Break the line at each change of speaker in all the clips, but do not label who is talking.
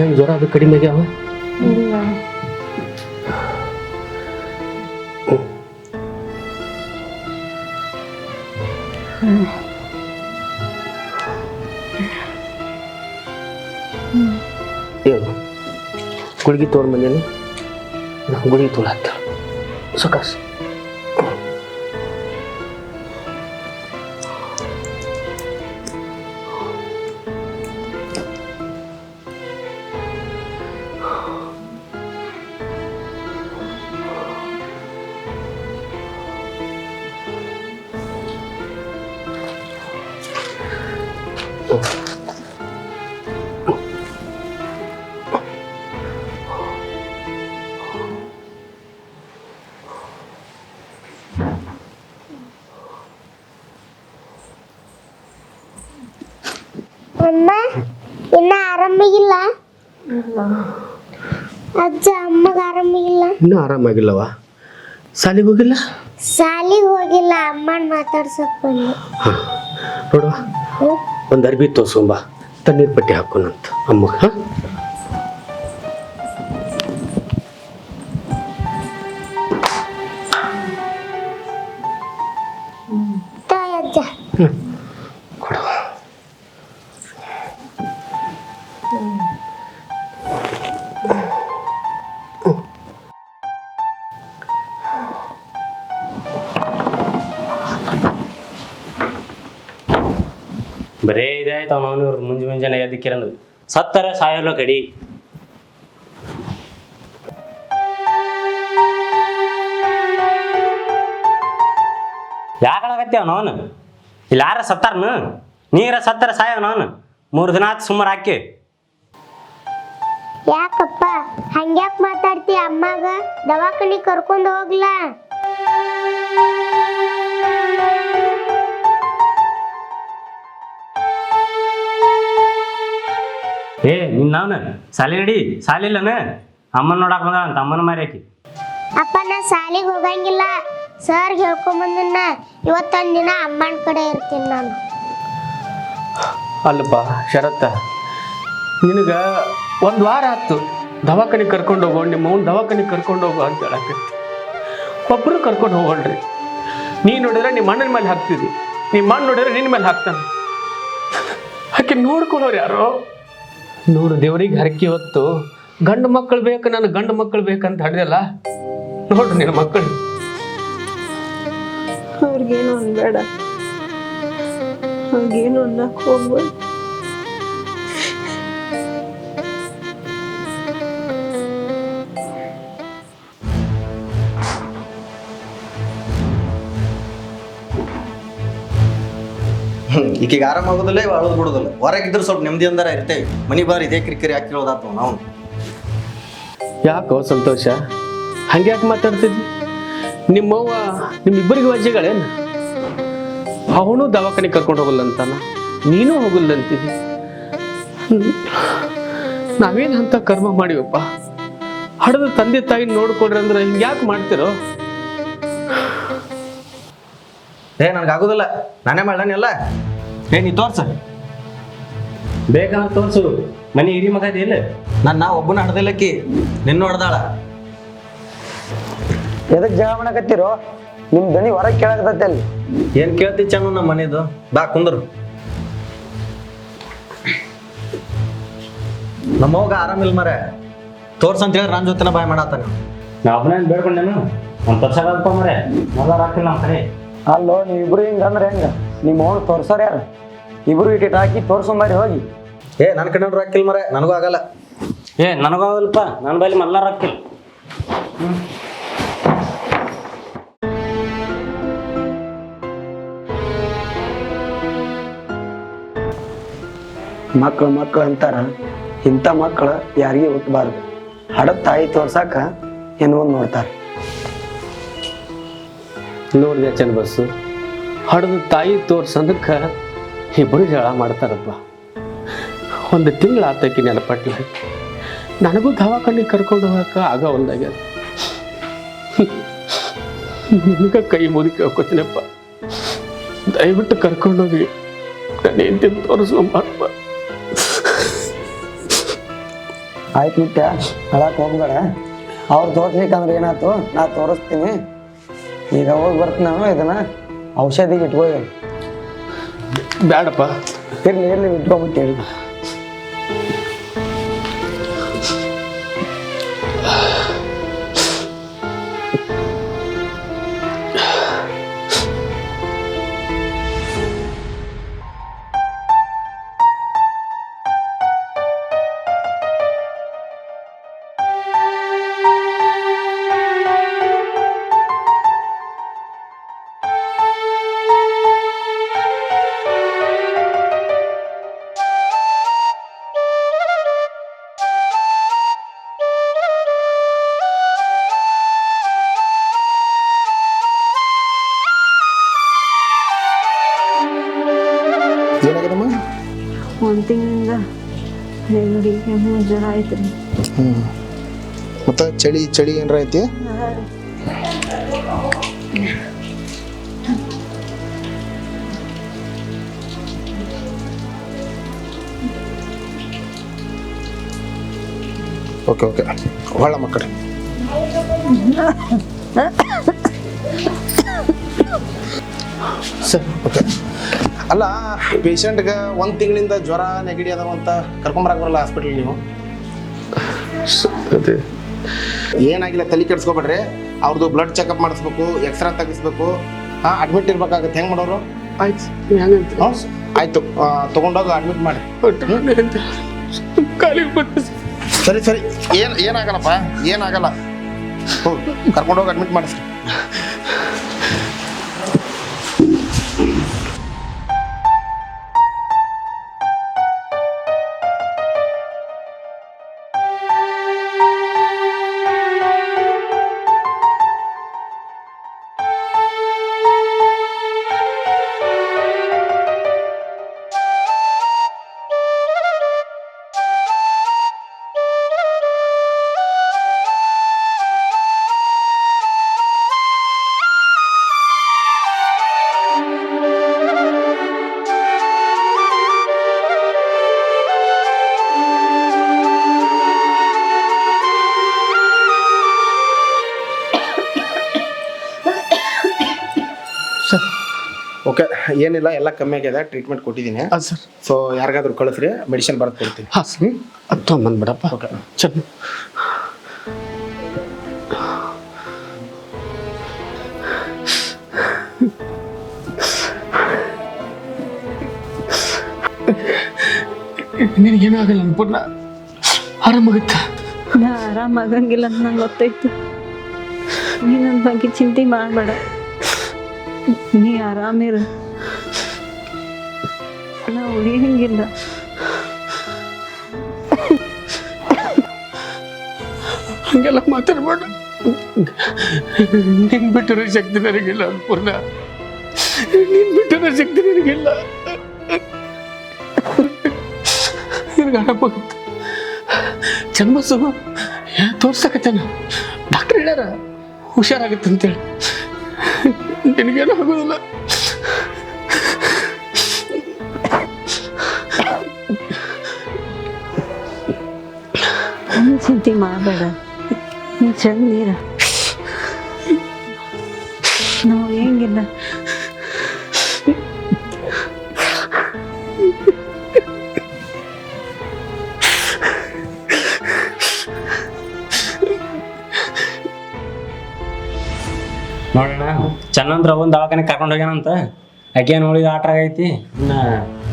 ಏನು ಜ್ವರ ಅದು ಕಡಿಮೆ ಆಗ್ಯಾವ
ಇಲ್ಲ
ಏನು ಗುಳಿಗೆ ತೊಗೊಂಡು ಬಂದೇನು ಗುಳಿಗೆ ತೊಗೊಳತ್ತ ಸುಖಾಸ್
ಅಮ್ಮ ಇನ್ನ ಆರಾಮಾಗಿಲ್ಲ ಅಜ್ಜ ಅಮ್ಮಗ ಆರಾಮಾಗಿಲ್ಲ
ಇನ್ನೂ ಆರಾಮಾಗಿಲ್ಲವ ಸಾಲಿಗೆ ಹೋಗಿಲ್ಲ?
ಸಾಲಿಗೆ ಹೋಗಿಲ್ಲ ಅಮ್ಮನ ಮಾತಾಡ್ಸಕ್ ಬಂದೆ.
ನೋಡುವ.
ಹ್ಮ್?
ಒಂದು ಅರ್ಬಿ ತೋರ್ಸ್ಕೊಂಬ ತಣ್ಣೀರು ಪಟ್ಟಿ ಹಾಕೋಣಂತ. ಅಮ್ಮ ಹಾಂ?
ತಾಯ್
ಬರೇ ಇದಾಯ್ತು ಇವ್ರು ಮುಂಜಿ ಮುಂಜಾನೆ ಎದ್ದಕ್ಕಿರಂದು ಸತ್ತರ ಸಾಯಲ್ಲ ಕಡಿ. ಯಾಕಳಾಗತ್ತೆ ಅವನು ಇಲ್ಲಿ ಯಾರ ಸತ್ತಾರನು? ನೀರ ಸತ್ತರ ಸಾಯ ಅವನು? ಮೂರು ದಿನ ಆತು ಸುಮಾರು ಹಾಕಿ.
ಯಾಕಪ್ಪ? ಹಂಗ್ಯಾಕ್ ಮಾತಾಡ್ತಿ ಅಮ್ಮಗ? ದವಾಖಾನಿ ಕರ್ಕೊಂಡು ಹೋಗ್ಲಾ?
ಏ ನಿನ್ನ ಅವನು? ಸಾಲಿ ನಡಿ. ಸಾಲಿ ಇಲ್ಲನ ಅಮ್ಮನ ನೋಡಕ್ ಬಂದ ಅಂತ ಅಮ್ಮನ ಮಾರ್ಯಾಕಿ
ಅಪ್ಪ ನಾ ಸಾಲಿಗೆ ಹೋಗಂಗಿಲ್ಲ. ಸರ್ ಹೇಳ್ಕೊಂಬಂದನ್ನ ಇವತ್ತೊಂದ್ ದಿನ ಅಮ್ಮನ ಕಡೆ ಇರ್ತೀನಿ ನಾನು.
ಅಲ್ಲಪ್ಪ ಶರತ್ತ ನಿನಗ ಒಂದು ವಾರ ಆಯ್ತು ದವಾಖಾನೆ ಕರ್ಕೊಂಡು ಹೋಗೋ ನಿಮ್ಮ ಅವ್ನ ದವಾಖಾನೆ ಕರ್ಕೊಂಡು ಹೋಗೋ ಅಂತ ಹೇಳಕತ್ತಿ ಒಬ್ರು ಕರ್ಕೊಂಡು ಹೋಗೋಣ್ರಿ ನೀ ನೋಡಿದ್ರೆ ನಿಮ್ಮ ಅಣ್ಣನ ಮೇಲೆ ಹಾಕ್ತಿದ್ದಿ ನಿಮ್ಮ ಅಣ್ಣ ನೋಡಿದ್ರೆ ನಿನ್ನ ಮೇಲೆ ಹಾಕ್ತಾನೆ. ಆಕೆ ನೋಡ್ಕೊಳ್ಳೋರು ಯಾರೋ? ನೋಡು, ದೇವ್ರಿಗೆ ಹರಕೆ ಹೊತ್ತು, ಗಂಡು ಮಕ್ಕಳು ಬೇಕು, ನನ್ನ ಗಂಡು ಮಕ್ಕಳು ಬೇಕಂತ ಹಡ್ದಲ್ಲ? ನೋಡು ನಿನ್ನ ಮಕ್ಕಳು
ಅವ್ರಿಗೇನು ಅನ್ಬೇಡ. ಅವ್ರಿಗೇನು ಅನ್ನಕ್ಕೆ ಹೋಗ್ಬೇಡ.
ಈಕಿಗೆ ಆರಾಮ ಆಗೋದಿಲ್ಲ ಇವ ಅಳೋದು ಬಿಡೋದಿಲ್ಲ. ಹೊರಗಿದ್ರೆ ಸ್ವಲ್ಪ ನೆಮ್ಮದಿ ಅಂದಾರ ಇರ್ತೇವೆ. ಮನಿ ಬಾರಿ ಇದೇ ಕಿರಿಕಿರಿ ಹಾಕಿ ಹೇಳೋದಾತು ನಾವು.
ಯಾಕೋ ಸಂತೋಷ? ಹಂಗ್ಯಾಕೆ ಮಾತಾಡ್ತಿದ್ವಿ ನಿಮ್ಮವ್ವ ನಿಮ್ಮಿಬ್ಬರಿಗೆ ವಜ್ಜೆಗಳೇನು? ಅವನು ದವಾಖಾನೆ ಕರ್ಕೊಂಡು ಹೋಗಲ್ಲ ಅಂತಾನ ನೀನು ಹೋಗಲ್ಲ ಅಂತಿದ್ದಿ? ನಾವೇನು ಅಂತ ಕರ್ಮ ಮಾಡಿವಪ್ಪ? ಹಡದ ತಂದೆ ತಾಯಿ ನೋಡ್ಕೊಡ್ರಿ ಅಂದ್ರೆ ಹಿಂಗೆ ಯಾಕೆ ಮಾಡ್ತಿರೋ?
ಏ ನನಗೆ ಆಗೋದಿಲ್ಲ ನಾನೇ ಮಾಡ್ಲಾನೆಲ್ಲ ಏ ನೀ ತೋರ್ಸ.
ಬೇಕಂದ್ರೆ ತೋರ್ಸು. ಮನೆ ಹಿರಿ ಮಗ ಇಲ್ಲ?
ನನ್ನ ಒಬ್ಬನ ಹಡ್ದಿಲ್ಲಕ್ಕಿ ನಿನ್ನ ಹೊಡೆದಾಳ.
ಎದಕ್ ಜಗಳ ಮಾಡಕತ್ತೀರೋ? ನಿಮ್ ದನಿ ಹೊರಗೆ ಕೇಳಕತ್ತೈತೆ ಅಲ್ಲಿ.
ಏನ್ ಕೇಳ್ತಿ ಚೆನ್ನ ನಮ್ಮ ಮನೆದು? ಬಾ ಕುಂದ್ರು. ನಮ್ಮವಾಗ ಆರಾಮಿಲ್ಲ ಮರೆ ತೋರ್ಸ್ ಅಂತ ಹೇಳಿ ನನ್ನ ಜೊತೆನ ಬಾಯ್ ಮಾಡತ್ತಾನೆ
ನಾ ಒಬ್ಬನೇ ಬೇಡ್ಕೊಂಡೇನು ಒಂದು ತೋರ್ಸಕ್ಕ ಮರೆ ಮೊದಲ ರಾಕ್ತಿಲ್ಲ ನಮ್ಮ ಕಡೆ.
ಅಲ್ಲೋ ನೀವಿಬ್ರು ಹಿಂಗಂದ್ರೆ ಹೆಂಗ? ನಿಮ್ಮ ಅವ್ನು ತೋರ್ಸೋರು ಯಾರು? ಇಬ್ರು ಇಟ್ಟಿಟ್ಟು ಹಾಕಿ ತೋರ್ಸೊಂಬರಿ ಹೋಗಿ.
ಏ ನನ್ನ ಕಡೆ ರೊಕ್ಕಿಲ್ಲ ಮರೆ ನನಗೂ ಆಗಲ್ಲ.
ಏ ನನಗಾಗಲ್ಪ ನನ್ನ ಬೈಲಿ ಮಲ್ಲ ರೊಕ್ಕಿಲ್ಲ
ಮಕ್ಕಳು ಮಕ್ಳು ಅಂತಾರ ಇಂಥ ಮಕ್ಕಳು ಯಾರಿಗೆ ಹುಟ್ಟಬಾರ್ದು ಹಡದ ತಾಯಿ ತೋರ್ಸಾಕ ಏನು ಒಂದು ನೋಡ್ತಾರೆ.
ನೋಡಿದೆ ಚೆನ್ನ ಬಸ್ಸು. ಹಡದ ತಾಯಿ ತೋರ್ಸಂದಕ್ಕೆ ಇಬ್ಬರು ಜಗಳ ಮಾಡ್ತಾರಪ್ಪ. ಒಂದು ತಿಂಗಳು ಆತಕ್ಕೆ ನೆನಪಟ್ಲ ನನಗೂ ದವಾಖಾನೆ ಕರ್ಕೊಂಡು ಹೋಗಕ್ಕೆ ಆಗ ಒಂದಾಗ್ಯದ. ನಿನಗೆ ಕೈ ಮುದುಕಿ ಹೋಗ್ಕೋತೀನಪ್ಪ ದಯವಿಟ್ಟು ಕರ್ಕೊಂಡೋಗಿ ನನ್ನ ಹೆಂಡತಿ ಮಾಡಪ್ಪ
ಆಯ್ತು ನಿತ್ಯ, ಹೇಳಕ್ ಹೋಗ್ಬೇಡ. ಅವ್ರು ತೋರ್ಸ್ಲಿಕ್ಕಂದ್ರೆ ಏನಾಯ್ತು? ನಾ ತೋರಿಸ್ತೀನಿ. ಈಗ ಹೋಗಿ ಬರ್ತೀನಿ ನಾನು ಇದನ್ನ. ಔಷಧಿಗೆ ಇಟ್ಕೋ
ಬೇಡಪ್ಪ
ಇರ್ಲಿ ಇರ್ಲಿ ಇಟ್ಕೊಂಬಿಟ್ಟಿರಿ
ಏನಾಗ್ಯದಮ್ಮ
ಒಂದು ತಿಂಗಳಿಂದ ನೆಗಡಿ ಕೆಮ್ಮು ಜ್ವರ ಐತ್ರಿ
ಹ್ಞೂ ಮತ್ತು ಚಳಿ ಚಳಿ ಏನಾರ ಐತಿ ಓಕೆ ಓಕೆ ಹೊಳ್ಳ ಮಕ್ಕಳು
ಸರ್
ಓಕೆ ಅಲ್ಲ ಪೇಷಂಟ್ಗೆ ಒಂದು ತಿಂಗಳಿಂದ ಜ್ವರ ನೆಗಡಿ ಅದಾವ ಅಂತ ಕರ್ಕೊಂಬರಕ್ಕೆ ಬರಲ್ಲ ಹಾಸ್ಪಿಟ್ಲ್ ನೀವು?
ಅದೇ.
ಏನಾಗಿಲ್ಲ ತಲೆ ಕೆಡ್ಸ್ಕೊಬೇಡ್ರಿ. ಅವ್ರದ್ದು ಬ್ಲಡ್ ಚೆಕಪ್ ಮಾಡಿಸ್ಬೇಕು ಎಕ್ಸ್ರಾ ತೆಗಿಸ್ಬೇಕು. ಹಾಂ ಅಡ್ಮಿಟ್ ಇರ್ಬೇಕಾಗತ್ತೆ. ಹೆಂಗೆ ಮಾಡೋರು?
ಆಯ್ತು ಹೆಂಗಂತ
ಆಯಿತು. ತೊಗೊಂಡೋಗಿ ಅಡ್ಮಿಟ್ ಮಾಡಿ. ಸರಿ ಸರಿ. ಏನು ಏನಾಗಲ್ಲಪ್ಪ? ಏನಾಗಲ್ಲ. ಹೋಗಿ ಕರ್ಕೊಂಡೋಗಿ ಅಡ್ಮಿಟ್ ಮಾಡಿಸ್ರಿ. ಓಕೆ ಏನಿಲ್ಲ ಎಲ್ಲ ಕಮ್ಮಿ ಆಗಿದೆ. ಟ್ರೀಟ್ಮೆಂಟ್ ಕೊಟ್ಟಿದ್ದೀನಿ.
ಹಾಂ ಸರ್
ಸೊ ಯಾರಿಗಾದ್ರೂ ಕಳಿಸ್ರಿ ಮೆಡಿಸಿನ್ ಬರೆದು ಕೊಡ್ತೀನಿ.
ಹಾಂ ಸರ್ ಅದು ತೊಗೊಂಬಂದ್ಬಿಡಪ್ಪ
ಓಕೆ
ಚೆನ್ನ ನಿನಗೇನಾಗಲ್ಲ ಅನ್ಪೂರ್ಣ ಆರಾಮಾಗುತ್ತೆ?
ನಾ ಆರಾಮಾಗಂಗಿಲ್ಲ ಅಂತ ನಂಗೆ ಗೊತ್ತಾಯ್ತು. ನೀನು ನನ್ನ ಬಗ್ಗೆ ಚಿಂತೆ ಮಾಡಬೇಡ. ನೀ ಆರಾಮಿರ. ನಾ ಉಳಿಯಂಗಿಲ್ಲ
ಹಂಗೆಲ್ಲ ಮಾತಾಡ್ಬೇಡ. ನಿನ್ ಬಿಟ್ಟಿರೋ ಶಕ್ತಿ ನನಗಿಲ್ಲ ಅನ್ಪೂರ್ಣ ನಿನ್ ಬಿಟ್ಟಿರೋ ಶಕ್ತಿ ನನಗಿಲ್ಲ. ನಿನಗೆ ಜನ್ಮಸು ತೋರ್ಸಕತ್ತೇನ? ಡಾಕ್ಟರ್ ಹೇಳ್ಯಾರ, ಹುಷಾರಾಗುತ್ತೆ ಅಂತೇಳಿ. ನಿನಗೇನು ಆಗೋದಿಲ್ಲ
ನೀ ಚಿಂತೆ ಮಾಡಬೇಡ ನೀ ಚಂದ ನೀರ ನಾವು ಹೆಂಗಿಲ್ಲ
ನೋಡೋಣ ಚನ್ನಂದ್ರ ಒಂದು ದವಾಖಾನೆ ಕರ್ಕೊಂಡು ಹೋಗ್ಯಾನಂತ? ಆಕೆ ನೋಡಿದ ಆಟ ಆಗೈತಿ ಇನ್ನ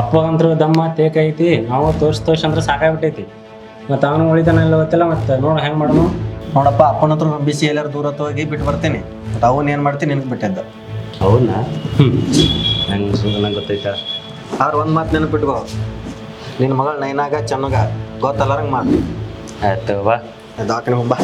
ಅಪ್ಪಗಂತ್ರ ದಮ್ಮ ತೇಕ ಐತಿ ನಾವು ತೋರ್ಸ್ ತೋರ್ಸ್ ಅಂದ್ರೆ ಸಾಕಾಗ್ಬಿಟ್ಟೈತಿ. ಮತ್ತು ಅವನು ಉಳಿತಾನ ಇಲ್ಲ ಗೊತ್ತಿಲ್ಲ ಮತ್ತೆ ನೋಡ ಹೆಂಗ್ ಮಾಡೋಣ
ನೋಡಪ್ಪ ಅಪ್ಪನ ಹತ್ರ ಬಿಸಿ ಎಲ್ಲಾರು ದೂರ ಹೋಗಿ ಬಿಟ್ಟು ಬರ್ತೀನಿ. ಮತ್ತು ಅವನ್ ಏನು ಮಾಡ್ತೀನಿ ನಿನಗೆ ಬಿಟ್ಟಿದ್ದ.
ಹೌದಾ ನಂಗೆ ಸುಮ್ಮನೆ ನಂಗೆ ಗೊತ್ತೈತ.
ಆದ್ರೆ ಒಂದು ಮಾತು ನೆನಪಿಟ್ಕೋ ನಿನ್ನ ಮಗಳು ನೈನಾಗ ಚೆನ್ನಾಗ ಗೊತ್ತಲ್ಲಾರಂಗೆ ಮಾಡ್ತೀನಿ
ಆಯ್ತು ಬಾ.
ದವಾಖಾನೆ ಹೋಗ್ಬಾ